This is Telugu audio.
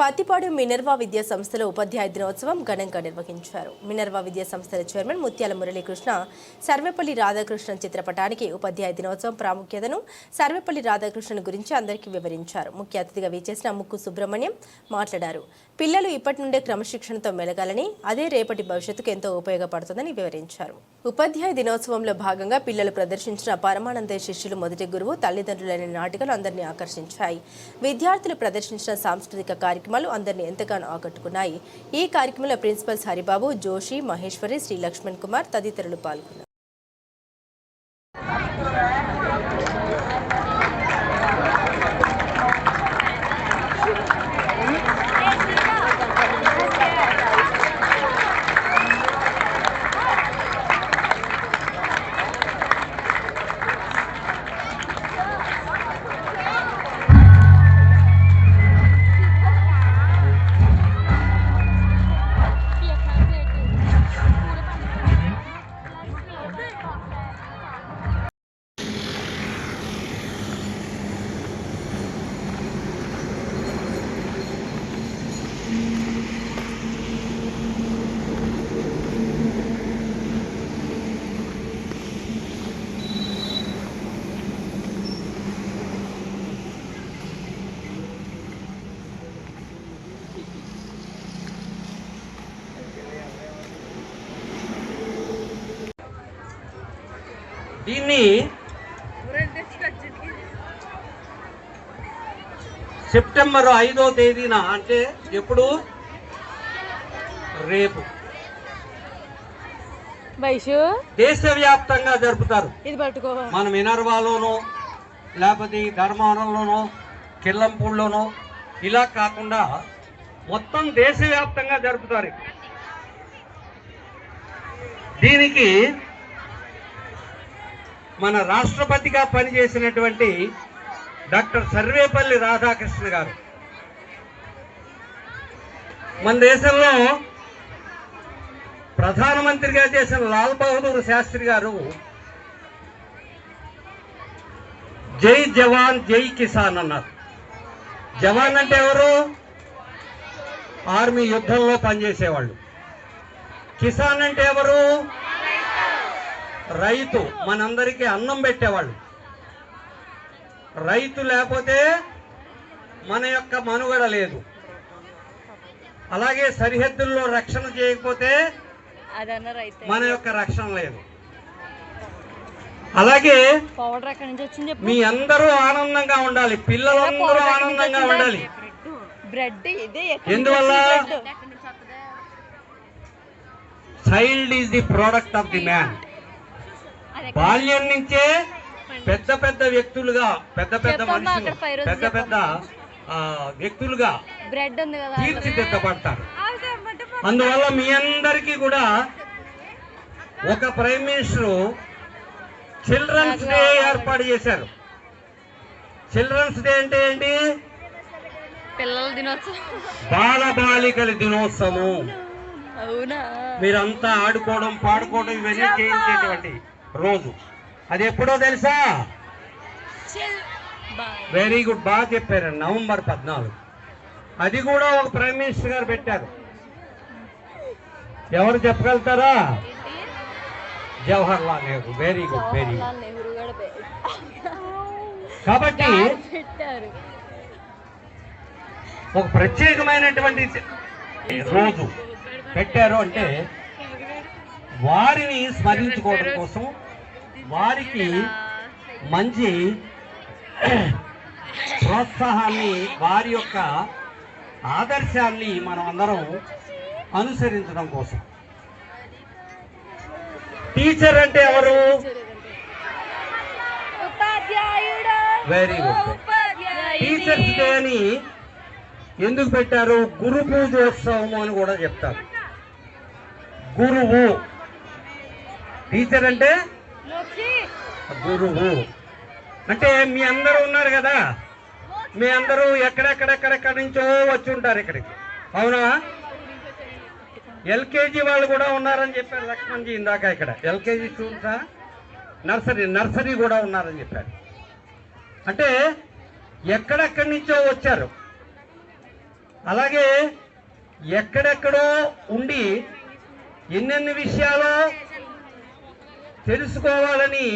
పత్తిపాడు మినర్వా విద్యా సంస్థల ఉపాధ్యాయ దినోత్సవం ఘనంగా నిర్వహించారు. మినర్వా విద్యా సంస్థల చైర్మన్ ముత్యాల మురళీకృష్ణ సర్వేపల్లి రాధాకృష్ణన్ చిత్రపటానికి ఉపాధ్యాయ దినోత్సవం ప్రాముఖ్యతను సర్వేపల్లి రాధాకృష్ణన్ గురించి అందరికీ వివరించారు. ముఖ్య అతిథిగా విచ్చేసిన ముక్కు సుబ్రహ్మణ్యం మాట్లాడారు. పిల్లలు ఇప్పటి నుండే క్రమశిక్షణతో మెలగాలని అదే రేపటి భవిష్యత్తుకు ఎంతో ఉపయోగపడుతుందని వివరించారు. ఉపాధ్యాయ దినోత్సవంలో భాగంగా పిల్లలు ప్రదర్శించిన పరమానంద శిష్యులు మొదటి గురువు తల్లిదండ్రులైన నాటికలు అందరినీ ఆకర్షించాయి. విద్యార్థులు ప్రదర్శించిన సాంస్కృతిక కార్యక్రమాలు అందరినీ ఎంతగానో ఆకట్టుకున్నాయి. ఈ కార్యక్రమంలో ప్రిన్సిపల్స్ హరిబాబు జోషి మహేశ్వరి శ్రీ లక్ష్మణ్ కుమార్ తదితరులు పాల్గొన్నారు. దీన్ని సెప్టెంబర్ ఐదో తేదీన అంటే ఎప్పుడు? రేపు. దేశవ్యాప్తంగా జరుపుతారు. ఇది పట్టుకో. మన మినర్వాలోనో లేకపోతే ధర్మవరంలోనో కిల్లంపూడిలోనో ఇలా కాకుండా మొత్తం దేశవ్యాప్తంగా జరుపుతారు. దీనికి మన రాష్ట్రపతిగా పనిచేసినటువంటి డాక్టర్ సర్వేపల్లి రాధాకృష్ణ గారు. మన దేశంలో ప్రధానమంత్రిగా చేసిన లాల్ బహదూర్ శాస్త్రి గారు జై జవాన్ జై కిసాన్ అన్నారు. జవాన్ అంటే ఎవరు? ఆర్మీ యుద్ధంలో పనిచేసేవాళ్ళు. కిసాన్ అంటే ఎవరు? రైతు మనందరికీ అన్నం పెట్టేవాళ్ళు. రైతు లేకపోతే మన యొక్క మనుగడ లేదు. అలాగే సరిహద్దుల్లో రక్షణ చేయకపోతే మన యొక్క రక్షణ లేదు. అలాగే మీ అందరూ ఆనందంగా ఉండాలి. పిల్లలందరూ ఆనందంగా ఉండాలి. ఎందువల్ల? Child is the product of the man బాల్యం నుంచే పెద్ద పెద్ద వ్యక్తులుగా పెద్ద పెద్ద మనుషులు పెద్ద పెద్ద వ్యక్తులుగా తీర్చిదిద్దబడతారు. అందువల్ల మీ అందరికీ కూడా ఒక ప్రైమ్ మినిస్టర్ చిల్డ్రన్స్ డే ఏర్పాటు చేశారు. చిల్డ్రన్స్ డే అంటే ఏంటి? పిల్లల దినోత్సవం. బాల బాలికల దినోత్సవం మీరంతా ఆడుకోవడం పాడుకోవడం ఇవన్నీ చేయించేటువంటి రోజు. అది ఎప్పుడో తెలుసా? వెరీ గుడ్ బాగా చెప్పారు. నవంబర్ పద్నాలుగు. అది కూడా ఒక ప్రైమ్ మినిస్టర్ గారు పెట్టారు. ఎవరు చెప్పగలుగుతారా? Jawahar Lal Nehru very good very good కాబట్టి ఒక ప్రత్యేకమైనటువంటి రోజు పెట్టారు అంటే వారిని స్మరించుకోవడం కోసం వారికి మంచి ప్రోత్సాహాన్ని వారి యొక్క ఆదర్శాన్ని మనం అందరం అనుసరించడం కోసం. టీచర్ అంటే ఎవరు? వెరీ గుడ్ టీచర్స్ డే అని ఎందుకు పెట్టారు? గురు పూజోత్సవం అని కూడా చెప్తారు. గురువు. టీచర్ అంటే? గురువు. అంటే మీ అందరూ ఉన్నారు కదా? మీ అందరూ ఎక్కడెక్కడెక్కడెక్కడి నుంచో వచ్చి ఉంటారు ఇక్కడికి. అవునా? ఎల్కేజీ వాళ్ళు కూడా ఉన్నారని చెప్పారు లక్ష్మణ్జీ ఇందాక ఇక్కడ. ఎల్కేజీ స్టూడెంట్సా నర్సరీ నర్సరీ కూడా ఉన్నారని చెప్పారు. అంటే ఎక్కడెక్కడి నుంచో వచ్చారు? అలాగే ఎక్కడెక్కడో ఉండి ఎన్నెన్ని విషయాలు తెలుసుకోవాలని